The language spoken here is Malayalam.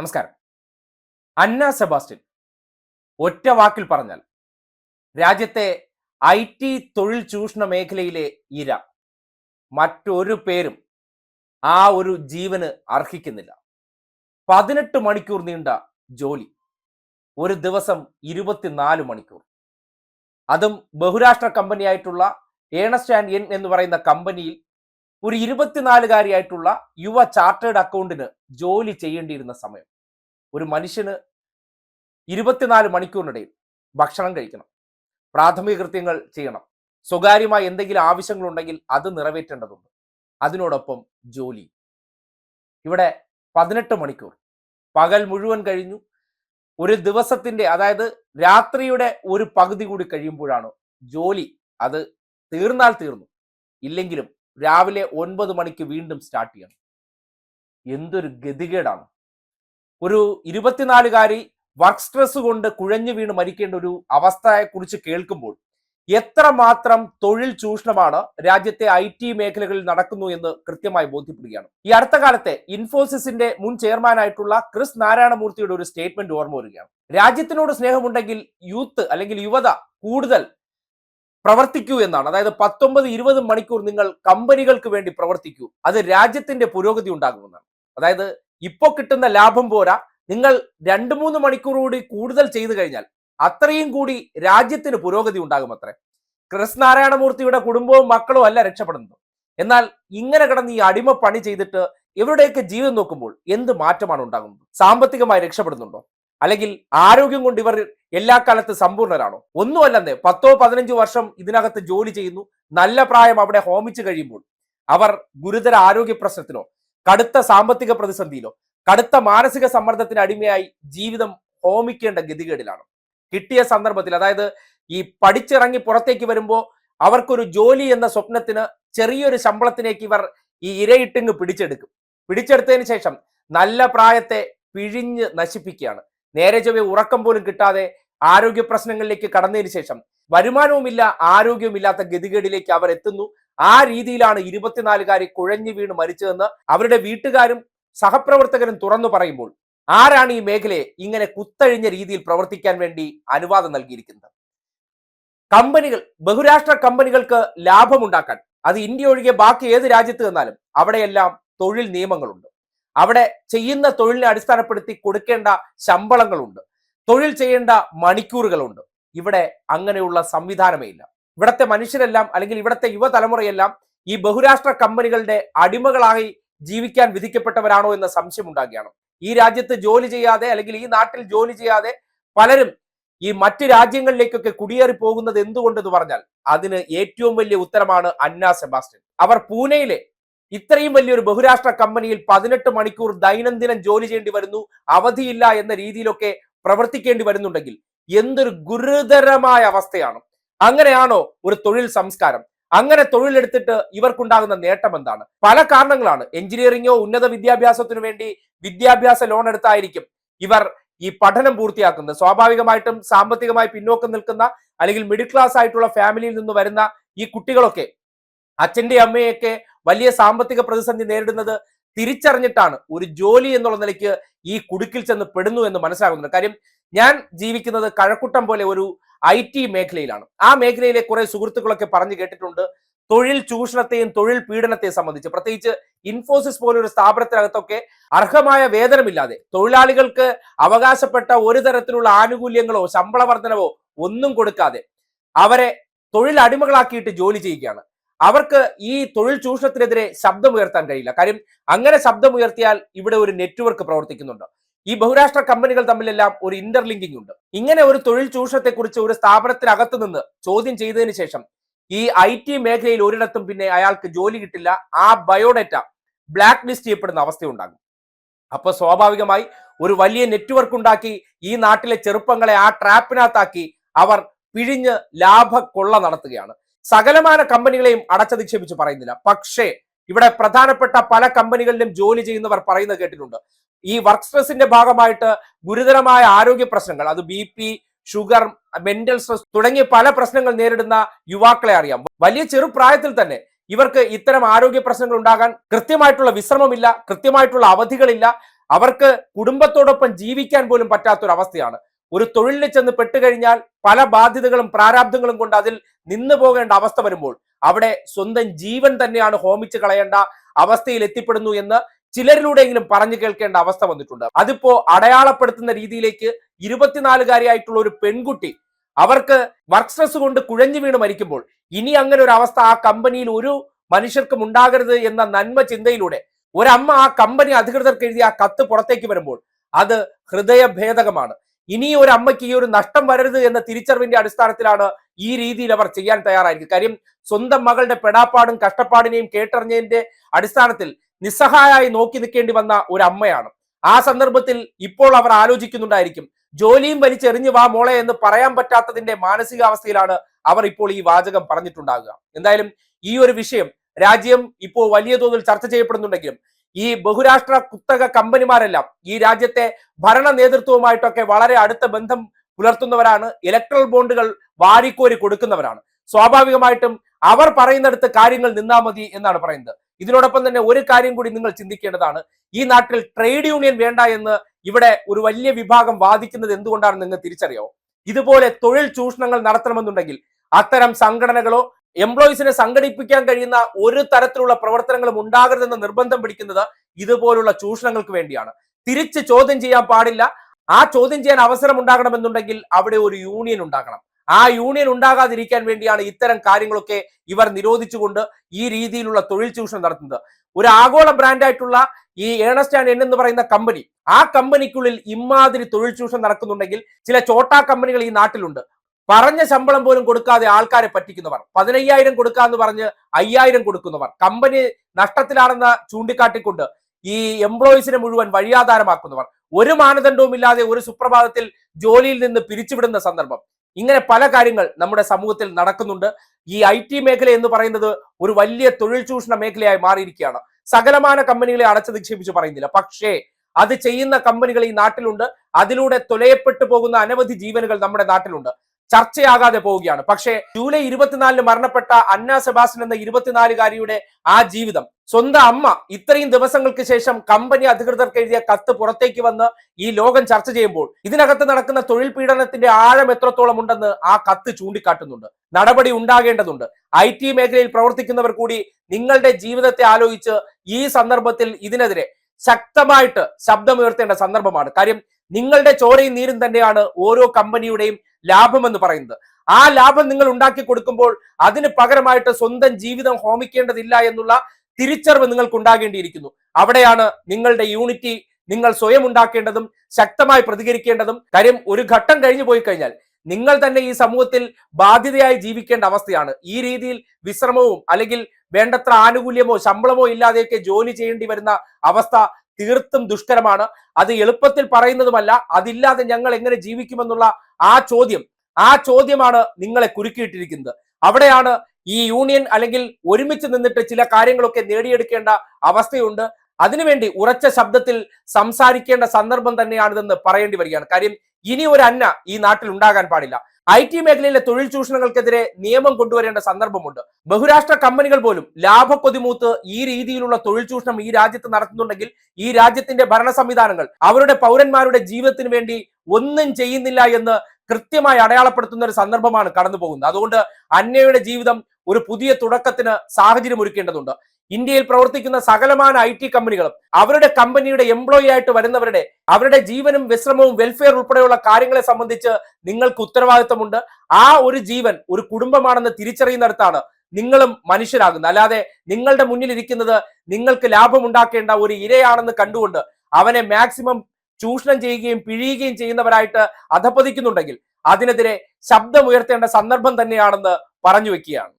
നമസ്കാരം. അന്ന സെബാസ്റ്റ്യൻ ഒറ്റ വാക്കിൽ പറഞ്ഞാൽ രാജ്യത്തെ ഐ ടി തൊഴിൽ ചൂഷണ മേഖലയിലെ ഇര. മറ്റൊരു പേരും ആ ഒരു ജീവന് അർഹിക്കുന്നില്ല. പതിനെട്ട് മണിക്കൂർ നീണ്ട ജോലി ഒരു ദിവസം ഇരുപത്തിനാല് മണിക്കൂർ. അതും ബഹുരാഷ്ട്ര കമ്പനിയായിട്ടുള്ള ഏണസ്റ്റ് ആൻഡ് എൻ എന്ന് പറയുന്ന കമ്പനിയിൽ ഒരു ഇരുപത്തിനാലുകാരിയായിട്ടുള്ള യുവ ചാർട്ടേഡ് അക്കൗണ്ടിന് ജോലി ചെയ്യേണ്ടിയിരുന്ന സമയം. ഒരു മനുഷ്യന് ഇരുപത്തിനാല് മണിക്കൂറിനിടയിൽ ഭക്ഷണം കഴിക്കണം. പ്രാഥമിക കൃത്യങ്ങൾ ചെയ്യണം. സ്വകാര്യമായ എന്തെങ്കിലും ആവശ്യങ്ങളുണ്ടെങ്കിൽ അത് നിറവേറ്റേണ്ടതുണ്ട്. അതിനോടൊപ്പം ജോലി. ഇവിടെ പതിനെട്ട് മണിക്കൂർ. പകൽ മുഴുവൻ കഴിഞ്ഞു. ഒരു ദിവസത്തിന്റെ അതായത് രാത്രിയുടെ ഒരു പകുതി കൂടി കഴിയുമ്പോഴാണ് ജോലി. അത് തീർന്നാൽ തീർന്നു. ഇല്ലെങ്കിലും രാവിലെ ഒൻപത് മണിക്ക് വീണ്ടും സ്റ്റാർട്ട് ചെയ്യണം. എന്തൊരു ഗതികേടാണ്. ഒരു ഇരുപത്തിനാലുകാരി വർക്ക് സ്ട്രെസ് കൊണ്ട് കുഴഞ്ഞു വീണ് മരിക്കേണ്ട ഒരു അവസ്ഥയെക്കുറിച്ച് കേൾക്കുമ്പോൾ എത്രമാത്രം തൊഴിൽ ചൂഷണമാണ് രാജ്യത്തെ ഐ ടി മേഖലകളിൽ നടക്കുന്നു എന്ന് കൃത്യമായി ബോധ്യപ്പെടുകയാണ്. ഈ അടുത്ത കാലത്തെ ഇൻഫോസിസിന്റെ മുൻ ചെയർമാനായിട്ടുള്ള ക്രിസ് നാരായണമൂർത്തിയുടെ ഒരു സ്റ്റേറ്റ്മെന്റ് ഓർമ്മ വരികയാണ്. രാജ്യത്തിനോട് സ്നേഹമുണ്ടെങ്കിൽ യൂത്ത് അല്ലെങ്കിൽ യുവത കൂടുതൽ പ്രവർത്തിക്കൂ എന്നാണ്. അതായത് പത്തൊമ്പത് ഇരുപത് മണിക്കൂർ നിങ്ങൾ കമ്പനികൾക്ക് വേണ്ടി പ്രവർത്തിക്കൂ. അത് രാജ്യത്തിന്റെ പുരോഗതി ഉണ്ടാകുമെന്നാണ്. അതായത് ഇപ്പൊ കിട്ടുന്ന ലാഭം പോരാ. നിങ്ങൾ രണ്ട് മൂന്ന് മണിക്കൂർ കൂടി കൂടുതൽ ചെയ്തു കഴിഞ്ഞാൽ അത്രയും കൂടി രാജ്യത്തിന് പുരോഗതി ഉണ്ടാകും അത്രേ. ക്രിസ് നാരായണമൂർത്തിയുടെ കുടുംബവും മക്കളും അല്ല രക്ഷപ്പെടുന്നത്. എന്നാൽ ഇങ്ങനെ കിടന്ന് ഈ അടിമ പണി ചെയ്തിട്ട് ഇവരുടെയൊക്കെ ജീവിതം നോക്കുമ്പോൾ എന്ത് മാറ്റമാണ് ഉണ്ടാകുന്നത്? സാമ്പത്തികമായി രക്ഷപ്പെടുന്നുണ്ടോ? അല്ലെങ്കിൽ ആരോഗ്യം കൊണ്ട് ഇവർ എല്ലാ കാലത്ത് സമ്പൂർണരാണോ ഒന്നുമല്ലെന്നേ പത്തോ പതിനഞ്ചോ വർഷം ഇതിനകത്ത് ജോലി ചെയ്യുന്നു. നല്ല പ്രായം അവിടെ ഹോമിച്ചു കഴിയുമ്പോൾ അവർ ഗുരുതര ആരോഗ്യ പ്രശ്നത്തിലോ കടുത്ത സാമ്പത്തിക പ്രതിസന്ധിയിലോ കടുത്ത മാനസിക സമ്മർദ്ദത്തിന് അടിമയായി ജീവിതം ഹോമിക്കേണ്ട ഗതികേടിലാണ്. കിട്ടിയ സന്ദർഭത്തിൽ അതായത് ഈ പഠിച്ചിറങ്ങി പുറത്തേക്ക് വരുമ്പോൾ അവർക്കൊരു ജോലി എന്ന സ്വപ്നത്തിന് ചെറിയൊരു ശമ്പളത്തിലേക്ക് ഇവർ ഈ ഇരയിട്ടിങ് പിടിച്ചെടുക്കും. പിടിച്ചെടുത്തതിന് ശേഷം നല്ല പ്രായത്തെ പിഴിഞ്ഞ് നശിപ്പിക്കുകയാണ്. നേരെ ചൊവ്വെ ഉറക്കം പോലും കിട്ടാതെ ആരോഗ്യ പ്രശ്നങ്ങളിലേക്ക് കടന്നതിന് ശേഷം വരുമാനവുമില്ല ആരോഗ്യവുമില്ലാത്ത ഗതികേടിലേക്ക് അവർ എത്തുന്നു. ആ രീതിയിലാണ് ഇരുപത്തിനാലുകാരി കുഴഞ്ഞു വീണ് മരിച്ചതെന്ന് അവരുടെ വീട്ടുകാരും സഹപ്രവർത്തകരും തുറന്നു പറയുമ്പോൾ ആരാണ് ഈ മേഖലയെ ഇങ്ങനെ കുത്തഴിഞ്ഞ രീതിയിൽ പ്രവർത്തിക്കാൻ വേണ്ടി അനുവാദം നൽകിയിരിക്കുന്നത്? കമ്പനികൾ ബഹുരാഷ്ട്ര കമ്പനികൾക്ക് ലാഭമുണ്ടാക്കാൻ അത് ഇന്ത്യ ഒഴികെ ബാക്കി ഏത് രാജ്യത്ത് നിന്നാലും അവിടെയെല്ലാം തൊഴിൽ നിയമങ്ങളുണ്ട്. അവിടെ ചെയ്യുന്ന തൊഴിലിനെ അടിസ്ഥാനപ്പെടുത്തി കൊടുക്കേണ്ട ശമ്പളങ്ങളുണ്ട്. തൊഴിൽ ചെയ്യേണ്ട മണിക്കൂറുകളുണ്ട്. ഇവിടെ അങ്ങനെയുള്ള സംവിധാനമേ ഇല്ല. ഇവിടത്തെ മനുഷ്യരെല്ലാം അല്ലെങ്കിൽ ഇവിടത്തെ യുവതലമുറയെല്ലാം ഈ ബഹുരാഷ്ട്ര കമ്പനികളുടെ അടിമകളായി ജീവിക്കാൻ വിധിക്കപ്പെട്ടവരാണോ എന്ന സംശയം ഉണ്ടാകുകയാണ്. ഈ രാജ്യത്ത് ജോലി ചെയ്യാതെ അല്ലെങ്കിൽ ഈ നാട്ടിൽ ജോലി ചെയ്യാതെ പലരും ഈ മറ്റ് രാജ്യങ്ങളിലേക്കൊക്കെ കുടിയേറി പോകുന്നത് എന്തുകൊണ്ടെന്ന് പറഞ്ഞാൽ അതിന് ഏറ്റവും വലിയ ഉത്തരമാണ് അന്ന സെബാസ്റ്റ്യൻ. അവർ പൂനെയിലെ ഇത്രയും വലിയൊരു ബഹുരാഷ്ട്ര കമ്പനിയിൽ പതിനെട്ട് മണിക്കൂർ ദൈനംദിനം ജോലി ചെയ്യേണ്ടി വരുന്നു അവധിയില്ല എന്ന രീതിയിലൊക്കെ പ്രവർത്തിക്കേണ്ടി വരുന്നുണ്ടെങ്കിൽ എന്തൊരു ഗുരുതരമായ അവസ്ഥയാണ്. അങ്ങനെയാണോ ഒരു തൊഴിൽ സംസ്കാരം? അങ്ങനെ തൊഴിലെടുത്തിട്ട് ഇവർക്കുണ്ടാകുന്ന നേട്ടം എന്താണ്? പല കാരണങ്ങളാണ്. എഞ്ചിനീയറിംഗോ ഉന്നത വിദ്യാഭ്യാസത്തിനു വേണ്ടി വിദ്യാഭ്യാസ ലോൺ എടുത്തായിരിക്കും ഇവർ ഈ പഠനം പൂർത്തിയാക്കുന്നത്. സ്വാഭാവികമായിട്ടും സാമ്പത്തികമായി പിന്നോക്കം നിൽക്കുന്ന അല്ലെങ്കിൽ മിഡിൽ ക്ലാസ് ആയിട്ടുള്ള ഫാമിലിയിൽ നിന്ന് വരുന്ന ഈ കുട്ടികളൊക്കെ അച്ഛന്റെ അമ്മയൊക്കെ വലിയ സാമ്പത്തിക പ്രതിസന്ധി നേരിടുന്നത് തിരിച്ചറിഞ്ഞിട്ടാണ് ഒരു ജോലി എന്നുള്ള നിലയ്ക്ക് ഈ കുടുക്കിൽ ചെന്ന് പെടുന്നു എന്ന് മനസ്സിലാകുന്നത് കാര്യം ഞാൻ ജീവിക്കുന്നത് കഴക്കൂട്ടം പോലെ ഒരു ഐ ടി മേഖലയിലാണ്. ആ മേഖലയിലെ കുറെ സുഹൃത്തുക്കളൊക്കെ പറഞ്ഞു കേട്ടിട്ടുണ്ട്. തൊഴിൽ ചൂഷണത്തെയും തൊഴിൽ പീഡനത്തെയും സംബന്ധിച്ച്. പ്രത്യേകിച്ച് ഇൻഫോസിസ് പോലൊരു സ്ഥാപനത്തിനകത്തൊക്കെ അർഹമായ വേതനമില്ലാതെ തൊഴിലാളികൾക്ക് അവകാശപ്പെട്ട ഒരു തരത്തിലുള്ള ആനുകൂല്യങ്ങളോ ശമ്പള വർധനവോ ഒന്നും കൊടുക്കാതെ അവരെ തൊഴിൽ അടിമകളാക്കിയിട്ട് ജോലി ചെയ്യുകയാണ്. അവർക്ക് ഈ തൊഴിൽ ചൂഷണത്തിനെതിരെ ശബ്ദമുയർത്താൻ കഴിയില്ല. കാര്യം അങ്ങനെ ശബ്ദമുയർത്തിയാൽ ഇവിടെ ഒരു നെറ്റ്വർക്ക് പ്രവർത്തിക്കുന്നുണ്ട്. ഈ ബഹുരാഷ്ട്ര കമ്പനികൾ തമ്മിലെല്ലാം ഒരു ഇന്റർലിങ്കിങ് ഉണ്ട്. ഇങ്ങനെ ഒരു തൊഴിൽ ചൂഷണത്തെക്കുറിച്ച് ഒരു സ്ഥാപനത്തിനകത്ത് നിന്ന് ചോദ്യം ചെയ്തതിന് ശേഷം ഈ ഐ ടി മേഖലയിൽ ഒരിടത്തും പിന്നെ അയാൾക്ക് ജോലി കിട്ടില്ല. ആ ബയോഡേറ്റ ബ്ലാക്ക് ലിസ്റ്റ് ചെയ്യപ്പെടുന്ന അവസ്ഥയുണ്ടാകും. അപ്പൊ സ്വാഭാവികമായി ഒരു വലിയ നെറ്റ്വർക്ക് ഉണ്ടാക്കി ഈ നാട്ടിലെ ചെറുപ്പങ്ങളെ ആ ട്രാപ്പിനകത്താക്കി അവർ പിഴിഞ്ഞ് ലാഭ കൊള്ള നടത്തുകയാണ്. സകലമാന കമ്പനികളെയും അടച്ചധിക്ഷേപിച്ച് പറയുന്നില്ല. പക്ഷേ ഇവിടെ പ്രധാനപ്പെട്ട പല കമ്പനികളിലും ജോലി ചെയ്യുന്നവർ പറയുന്നത് കേട്ടിട്ടുണ്ട്. ഈ വർക്ക് സ്ട്രെസ്സിന്റെ ഭാഗമായിട്ട് ഗുരുതരമായ ആരോഗ്യ പ്രശ്നങ്ങൾ അത് B P sugar mental stress തുടങ്ങിയ പല പ്രശ്നങ്ങൾ നേരിടുന്ന യുവാക്കളെ അറിയാം. വലിയ ചെറുപ്രായത്തിൽ തന്നെ ഇവർക്ക് ഇത്തരം ആരോഗ്യ പ്രശ്നങ്ങൾ ഉണ്ടാകാൻ കൃത്യമായിട്ടുള്ള വിശ്രമമില്ല കൃത്യമായിട്ടുള്ള അവധികളില്ല. അവർക്ക് കുടുംബത്തോടൊപ്പം ജീവിക്കാൻ പോലും പറ്റാത്തൊരവസ്ഥയാണ് ഒരു തൊഴിലിൽ ചെന്ന് പെട്ടുകഴിഞ്ഞാൽ പല ബാധ്യതകളും പ്രാരാബ്ദങ്ങളും കൊണ്ട് അതിൽ നിന്നു പോകേണ്ട അവസ്ഥ വരുമ്പോൾ അവിടെ സ്വന്തം ജീവൻ തന്നെയാണ് ഹോമിച്ച് കളയേണ്ട അവസ്ഥയിൽ എത്തിപ്പെടുന്നു എന്ന് ചിലരിലൂടെയെങ്കിലും പറഞ്ഞു കേൾക്കേണ്ട അവസ്ഥ വന്നിട്ടുണ്ട്. അതിപ്പോ അടയാളപ്പെടുത്തുന്ന രീതിയിലേക്ക് ഇരുപത്തിനാലുകാരിയായിട്ടുള്ള ഒരു പെൺകുട്ടി അവർക്ക് വർക്ക് സ്ട്രെസ് കൊണ്ട് കുഴഞ്ഞു വീണ് മരിക്കുമ്പോൾ ഇനി അങ്ങനെ ഒരു അവസ്ഥ ആ കമ്പനിയിൽ ഒരു മനുഷ്യർക്കും ഉണ്ടാകരുത് എന്ന നന്മ ചിന്തയിലൂടെ ഒരമ്മ ആ കമ്പനി അധികൃതർക്ക് എഴുതിയ ആ കത്ത് പുറത്തേക്ക് വരുമ്പോൾ അത് ഹൃദയഭേദകമാണ്. ഇനി ഒരു അമ്മയ്ക്ക് ഈ ഒരു നഷ്ടം വരരുത് എന്ന തിരിച്ചറിവിന്റെ അടിസ്ഥാനത്തിലാണ് ഈ രീതിയിൽ അവർ ചെയ്യാൻ തയ്യാറായിരിക്കും. കാര്യം സ്വന്തം മകളുടെ പെടാപ്പാടും കഷ്ടപ്പാടിനെയും കേട്ടറിഞ്ഞതിന്റെ അടിസ്ഥാനത്തിൽ നിസ്സഹായായി നോക്കി നിൽക്കേണ്ടി വന്ന ഒരു അമ്മയാണ്. ആ സന്ദർഭത്തിൽ ഇപ്പോൾ അവർ ആലോചിക്കുന്നുണ്ടായിരിക്കും ജോലിയും വലിച്ചെറിഞ്ഞു വാ മോളെ എന്ന് പറയാൻ പറ്റാത്തതിന്റെ മാനസികാവസ്ഥയിലാണ് അവർ ഇപ്പോൾ ഈ വാചകം പറഞ്ഞിട്ടുണ്ടാകുക എന്തായാലും ഈ ഒരു വിഷയം രാജ്യം ഇപ്പോൾ വലിയ തോതിൽ ചർച്ച ചെയ്യപ്പെടുന്നുണ്ടെങ്കിലും ഈ ബഹുരാഷ്ട്ര കുത്തക കമ്പനിമാരെല്ലാം ഈ രാജ്യത്തെ ഭരണ നേതൃത്വവുമായിട്ടൊക്കെ വളരെ അടുത്ത ബന്ധം പുലർത്തുന്നവരാണ്. ഇലക്ട്രൽ ബോണ്ടുകൾ വാരിക്കോരി കൊടുക്കുന്നവരാണ്. സ്വാഭാവികമായിട്ടും അവർ പറയുന്നിടത്ത് കാര്യങ്ങൾ നിന്നാ മതി എന്നാണ് പറയുന്നത്. ഇതിനോടൊപ്പം തന്നെ ഒരു കാര്യം കൂടി നിങ്ങൾ ചിന്തിക്കേണ്ടതാണ്. ഈ നാട്ടിൽ ട്രേഡ് യൂണിയൻ വേണ്ട എന്ന് ഇവിടെ ഒരു വലിയ വിഭാഗം വാദിക്കുന്നത് എന്തുകൊണ്ടാണ് നിങ്ങൾ തിരിച്ചറിയോ ഇതുപോലെ തൊഴിൽ ചൂഷണങ്ങൾ നടത്തണമെന്നുണ്ടെങ്കിൽ അത്തരം സംഘടനകളോ എംപ്ലോയീസിനെ സംഘടിപ്പിക്കാൻ കഴിയുന്ന ഒരു തരത്തിലുള്ള പ്രവർത്തനങ്ങളും ഉണ്ടാകരുതെന്ന് നിർബന്ധം പിടിക്കുന്നത് ഇതുപോലുള്ള ചൂഷണങ്ങൾക്ക് വേണ്ടിയാണ്. തിരിച്ച് ചോദ്യം ചെയ്യാൻ പാടില്ല. ആ ചോദ്യം ചെയ്യാൻ അവസരം ഉണ്ടാകണമെന്നുണ്ടെങ്കിൽ അവിടെ ഒരു യൂണിയൻ ഉണ്ടാകണം. ആ യൂണിയൻ ഉണ്ടാകാതിരിക്കാൻ വേണ്ടിയാണ് ഇത്തരം കാര്യങ്ങളൊക്കെ ഇവർ നിരോധിച്ചുകൊണ്ട് ഈ രീതിയിലുള്ള തൊഴിൽ ചൂഷണം നടത്തുന്നത്. ഒരു ആഗോള ബ്രാൻഡായിട്ടുള്ള ഈ ഏണസ്റ്റ് എൻ എന്ന് പറയുന്ന കമ്പനി ആ കമ്പനിക്കുള്ളിൽ ഇമാതിരി തൊഴിൽ ചൂഷണം നടക്കുന്നുണ്ടെങ്കിൽ ചില ചോട്ടാ കമ്പനികൾ ഈ നാട്ടിലുണ്ട്. പറഞ്ഞ ശമ്പളം പോലും കൊടുക്കാതെ ആൾക്കാരെ പറ്റിക്കുന്നവർ. പതിനയ്യായിരം കൊടുക്കാന്ന് പറഞ്ഞ് അയ്യായിരം കൊടുക്കുന്നവർ. കമ്പനി നഷ്ടത്തിലാണെന്ന് ചൂണ്ടിക്കാട്ടിക്കൊണ്ട് ഈ എംപ്ലോയീസിനെ മുഴുവൻ വഴിയാധാരമാക്കുന്നവർ. ഒരു മാനദണ്ഡവും ഇല്ലാതെ ഒരു സുപ്രഭാതത്തിൽ ജോലിയിൽ നിന്ന് പിരിച്ചുവിടുന്ന സന്ദർഭം. ഇങ്ങനെ പല കാര്യങ്ങൾ നമ്മുടെ സമൂഹത്തിൽ നടക്കുന്നുണ്ട്. ഈ ഐ ടി മേഖല എന്ന് പറയുന്നത് ഒരു വലിയ തൊഴിൽ ചൂഷണ മേഖലയായി മാറിയിരിക്കുകയാണ്. സകലമാന കമ്പനികളെ അടച്ചു നിക്ഷേപിച്ച് പറയുന്നില്ല. പക്ഷേ അത് ചെയ്യുന്ന കമ്പനികൾ ഈ നാട്ടിലുണ്ട്. അതിലൂടെ തൊലയപ്പെട്ടു പോകുന്ന അനവധി ജീവനുകൾ നമ്മുടെ നാട്ടിലുണ്ട്. ചർച്ചയാകാതെ പോവുകയാണ്. പക്ഷേ ജൂലൈ ഇരുപത്തിനാലിന് മരണപ്പെട്ട അന്ന സെബാസ്റ്റ്യൻ എന്ന ഇരുപത്തിനാലുകാരിയുടെ ആ ജീവിതം സ്വന്തം അമ്മ ഇത്രയും ദിവസങ്ങൾക്ക് ശേഷം കമ്പനി അധികൃതർക്ക് എഴുതിയ കത്ത് പുറത്തേക്ക് വന്ന് ഈ ലോകം ചർച്ച ചെയ്യുമ്പോൾ ഇതിനകത്ത് നടക്കുന്ന തൊഴിൽ പീഡനത്തിന്റെ ആഴം എത്രത്തോളം ഉണ്ടെന്ന് ആ കത്ത് ചൂണ്ടിക്കാട്ടുന്നുണ്ട്. നടപടി ഉണ്ടാകേണ്ടതുണ്ട്. ഐ ടി മേഖലയിൽ പ്രവർത്തിക്കുന്നവർ കൂടി നിങ്ങളുടെ ജീവിതത്തെ ആലോചിച്ച് ഈ സന്ദർഭത്തിൽ ഇതിനെതിരെ ശക്തമായിട്ട് ശബ്ദമുയർത്തേണ്ട സന്ദർഭമാണ്. കാര്യം നിങ്ങളുടെ ചോരയും നീരും തന്നെയാണ് ഓരോ കമ്പനിയുടെയും ലാഭം എന്ന് പറയുന്നത്. ആ ലാഭം നിങ്ങൾ ഉണ്ടാക്കി കൊടുക്കുമ്പോൾ അതിന് പകരമായിട്ട് സ്വന്തം ജീവിതം ഹോമിക്കേണ്ടതില്ല എന്നുള്ള തിരിച്ചറിവ് നിങ്ങൾക്ക് ഉണ്ടാകേണ്ടിയിരിക്കുന്നു. അവിടെയാണ് നിങ്ങളുടെ യൂണിറ്റി നിങ്ങൾ സ്വയം ഉണ്ടാക്കേണ്ടതും ശക്തമായി പ്രതികരിക്കേണ്ടതും കാര്യം ഒരു ഘട്ടം കഴിഞ്ഞു പോയി കഴിഞ്ഞാൽ നിങ്ങൾ തന്നെ ഈ സമൂഹത്തിൽ ബാധ്യതയായി ജീവിക്കേണ്ട അവസ്ഥയാണ്. ഈ രീതിയിൽ വിശ്രമവും അല്ലെങ്കിൽ വേണ്ടത്ര ആനുകൂല്യമോ ശമ്പളമോ ഇല്ലാതെയൊക്കെ ജോലി ചെയ്യേണ്ടി വരുന്ന അവസ്ഥ തീർത്തും ദുഷ്കരമാണ്. അത് എളുപ്പത്തിൽ പറയുന്നതുമല്ല. അതില്ലാതെ ഞങ്ങൾ എങ്ങനെ ജീവിക്കുമെന്നുള്ള ആ ചോദ്യം ആ ചോദ്യമാണ് നിങ്ങളെ കുരുക്കിയിട്ടിരിക്കുന്നത്. അവിടെയാണ് ഈ യൂണിയൻ അല്ലെങ്കിൽ ഒരുമിച്ച് നിന്നിട്ട് ചില കാര്യങ്ങളൊക്കെ നേടിയെടുക്കേണ്ട അവസ്ഥയുണ്ട്. അതിനുവേണ്ടി ഉറച്ച ശബ്ദത്തിൽ സംസാരിക്കേണ്ട സന്ദർഭം തന്നെയാണിതെന്ന് പറയേണ്ടി വരികയാണ്. കാര്യം ഇനി ഒരു അന്ന ഈ നാട്ടിൽ ഉണ്ടാകാൻ പാടില്ല. ഐ ടി മേഖലയിലെ തൊഴിൽ ചൂഷണങ്ങൾക്കെതിരെ നിയമം കൊണ്ടുവരേണ്ട സന്ദർഭമുണ്ട്. ബഹുരാഷ്ട്ര കമ്പനികൾ പോലും ലാഭക്കൊതിമൂത്ത് ഈ രീതിയിലുള്ള തൊഴിൽ ചൂഷണം ഈ രാജ്യത്ത് നടത്തുന്നുണ്ടെങ്കിൽ ഈ രാജ്യത്തിന്റെ ഭരണ സംവിധാനങ്ങൾ അവരുടെ പൗരന്മാരുടെ ജീവിതത്തിന് വേണ്ടി ഒന്നും ചെയ്യുന്നില്ല എന്ന് കൃത്യമായി അടയാളപ്പെടുത്തുന്ന ഒരു സന്ദർഭമാണ് കടന്നു പോകുന്നത്. അതുകൊണ്ട് അന്നയുടെ ജീവിതം ഒരു പുതിയ തുടക്കത്തിന് സാഹചര്യം ഒരുക്കേണ്ടതുണ്ട്. ഇന്ത്യയിൽ പ്രവർത്തിക്കുന്ന സകലമാന ഐ ടി കമ്പനികളും അവരുടെ കമ്പനിയുടെ എംപ്ലോയി ആയിട്ട് വരുന്നവരുടെ അവരുടെ ജീവനും വിശ്രമവും വെൽഫെയർ ഉൾപ്പെടെയുള്ള കാര്യങ്ങളെ സംബന്ധിച്ച് നിങ്ങൾക്ക് ഉത്തരവാദിത്തമുണ്ട്. ആ ഒരു ജീവൻ ഒരു കുടുംബമാണെന്ന് തിരിച്ചറിയുന്നിടത്താണ് നിങ്ങളും മനുഷ്യരാകുന്നത്. അല്ലാതെ നിങ്ങളുടെ മുന്നിൽ ഇരിക്കുന്നത് നിങ്ങൾക്ക് ലാഭമുണ്ടാക്കേണ്ട ഒരു ഇരയാണെന്ന് കണ്ടുകൊണ്ട് അവനെ മാക്സിമം ചൂഷണം ചെയ്യുകയും പിഴിയുകയും ചെയ്യുന്നവരായിട്ട് അധപ്പതിക്കുന്നുണ്ടെങ്കിൽ അതിനെതിരെ ശബ്ദമുയർത്തേണ്ട സന്ദർഭം തന്നെയാണെന്ന് പറഞ്ഞു വെക്കുകയാണ്.